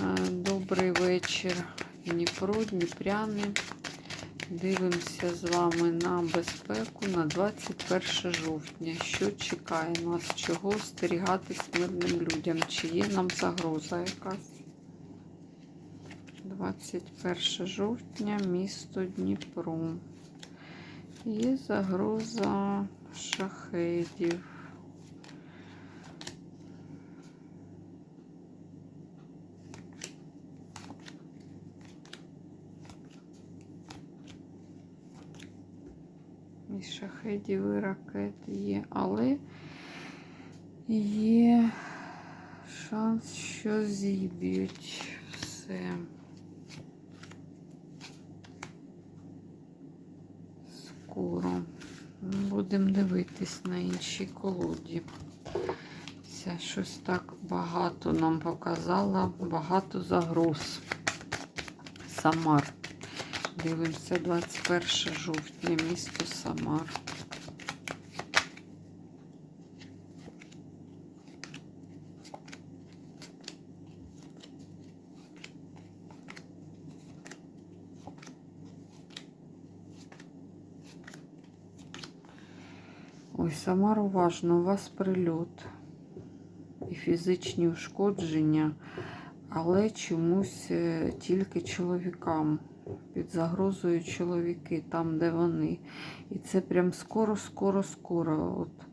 Е, Добрий вечір, Дніпро, Дніпряни. Дивимося з вами на безпеку на 21 жовтня. Що чекає нас? Чого остерігатись мирним людям? Чи є нам загроза якась? 21 жовтня, місто Дніпро. Є загроза шахедів. І шахедів, і ракет є, але є шанс, що зіб'ють все. Скоро. Будемо дивитись на іншій колоді. Це щось так багато нам показала, багато загроз. Самар. Дивимося 21 жовтня, місто Самар. Ой, Самар уважно, у вас прильот і фізичні ушкодження, але чомусь е, тільки чоловікам під загрозою чоловіки, там, де вони. І це прям скоро, скоро, скоро. От.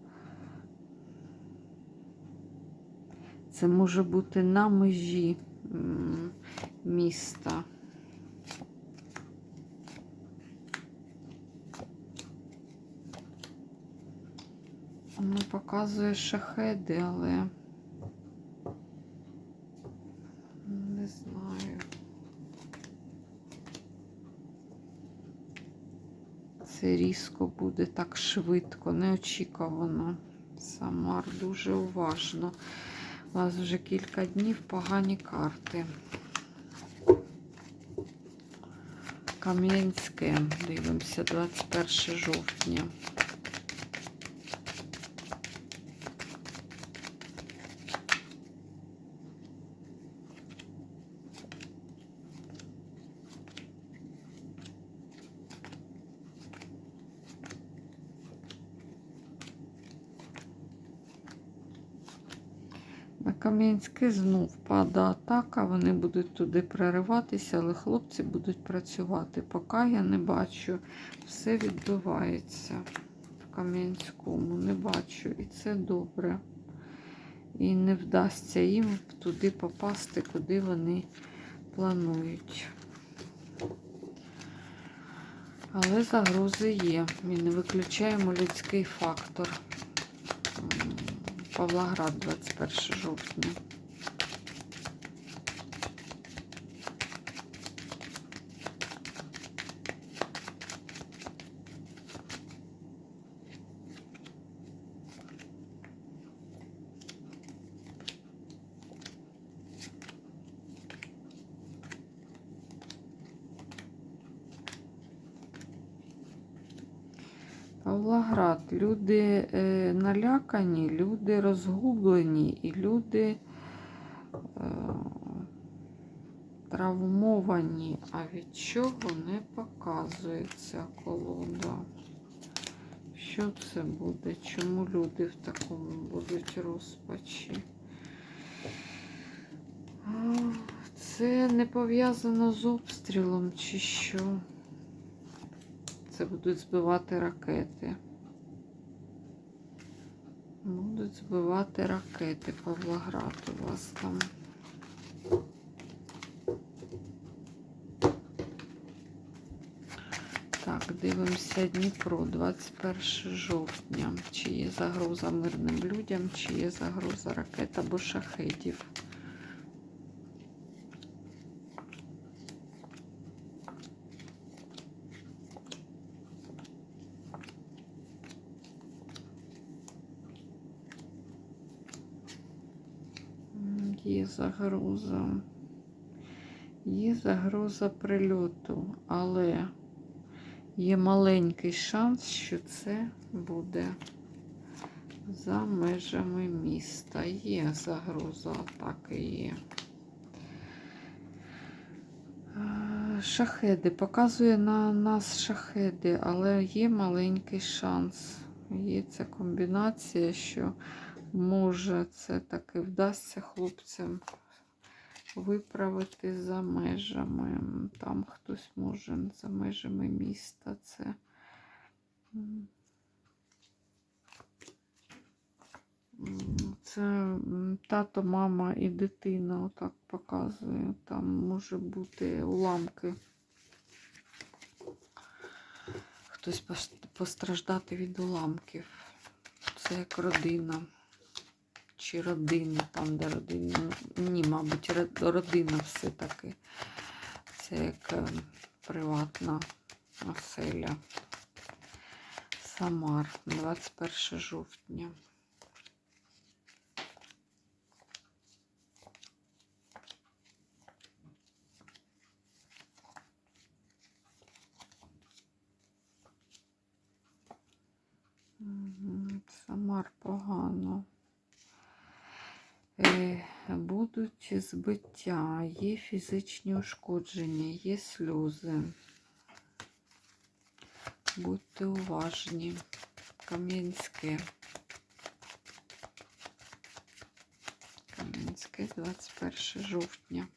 Це може бути на межі міста. Воно показує шахеди, але не знаю. Це різко буде так швидко, неочікувано. Самар дуже уважно. У вас вже кілька днів погані карти. Кам'янське. Дивимося 21 жовтня. Кам'янське знов падає атака, вони будуть туди прориватися, але хлопці будуть працювати. Поки я не бачу, все відбувається в Кам'янському. Не бачу. І це добре. І не вдасться їм туди попасти, куди вони планують. Але загрози є. Ми не виключаємо людський фактор. Павлоград 21 жовтня. Павлоград. Люди е, налякані, люди розгублені і люди е, травмовані. А від чого не показується колода? Що це буде? Чому люди в такому будуть розпачі? Це не пов'язано з обстрілом чи що? Це будуть збивати ракети. Будуть збивати ракети Павлоград у вас там. Так, дивимося Дніпро, 21 жовтня. Чи є загроза мирним людям, чи є загроза ракет або шахедів. Є загроза. Є загроза прильоту, але є маленький шанс, що це буде за межами міста. Є загроза атаки є. Шахеди. Показує на нас шахеди, але є маленький шанс. Є ця комбінація, що може це таки вдасться хлопцям виправити за межами. Там хтось може за межами міста. Це це тато, мама і дитина отак показує. Там може бути уламки. Хтось постраждати від уламків. Це як родина. Чи родини, там, де родина. Ні, мабуть, родина все-таки. Це як е, приватна оселя. Самар, 21 жовтня. Будуть збиття, є фізичні ушкодження, є сльози. Будьте уважні. Кам'янське. Кам'янське, 21 жовтня.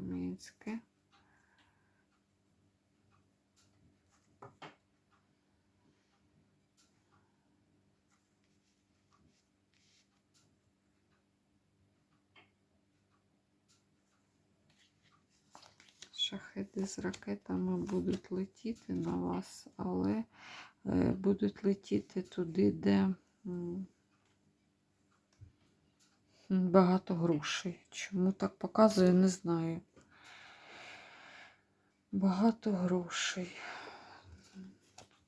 Кам'янське. Шахеди з ракетами будуть летіти на вас, але е, будуть летіти туди, де багато грошей. Чому так показує, не знаю. Багато грошей.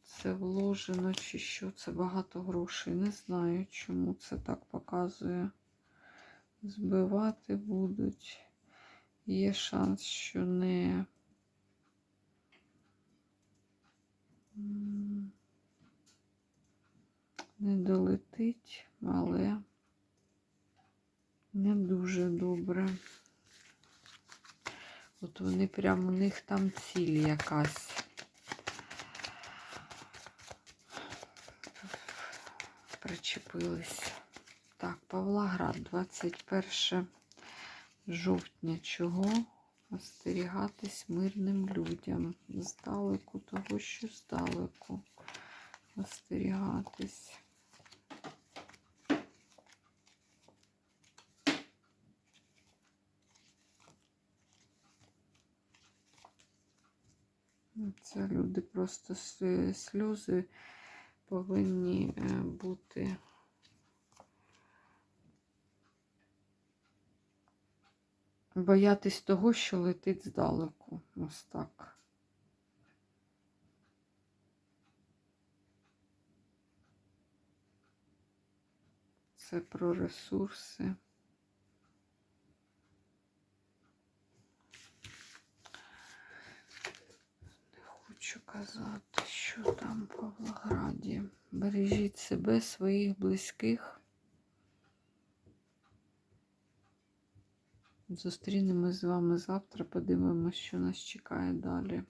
Це вложено чи що це багато грошей. Не знаю, чому це так показує. Збивати будуть. Є шанс, що не. Не долетить, але не дуже добре. От вони прямо у них там ціль якась. Причепились. Так, Павлоград, 21 жовтня. Чого остерігатись мирним людям? Здалеку, того, що здалеку. Остерігатись. Це люди просто сльози повинні е, бути. Боятись того, що летить здалеку. Ось так. Це про ресурси. Не хочу казати, що там в Павлограді. Бережіть себе, своїх близьких. Зустрінемось з вами завтра. Подивимось, що нас чекає далі.